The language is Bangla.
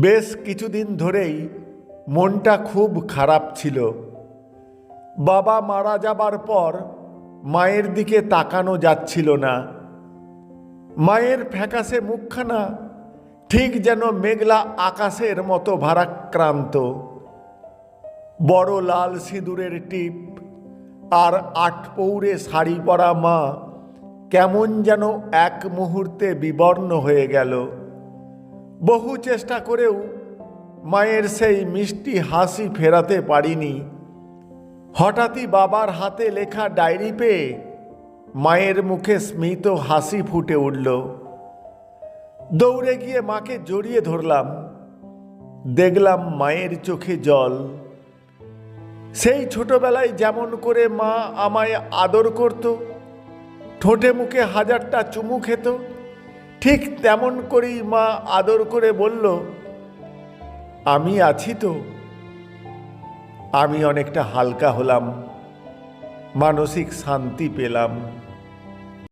বেশ কিছুদিন ধরেই মনটা খুব খারাপ ছিল। বাবা মারা যাবার পর মায়ের দিকে তাকানো যাচ্ছিল না। মায়ের ফ্যাকাশে মুখখানা ঠিক যেন মেঘলা আকাশের মতো ভারাক্রান্ত। বড় লাল সিঁদুরের টিপ আর আট পৌরে শাড়ি পরা মা কেমন যেন এক মুহূর্তে বিবর্ণ হয়ে গেল। বহু চেষ্টা করেও মায়ের সেই মিষ্টি হাসি ফেরাতে পারিনি। হঠাৎই বাবার হাতে লেখা ডায়েরি পেয়ে মায়ের মুখে স্মিত হাসি ফুটে উঠল। দৌড়ে গিয়ে মাকে জড়িয়ে ধরলাম। দেখলাম মায়ের চোখে জল। সেই ছোটবেলায় যেমন করে মা আমায় আদর করত, ঠোঁটে মুখে হাজারটা চুমু খেত ঠিক তেমন করেই মা আদর করে বলল, আমি আছি তো। আমি অনেকটা হালকা হলাম, মানসিক শান্তি পেলাম।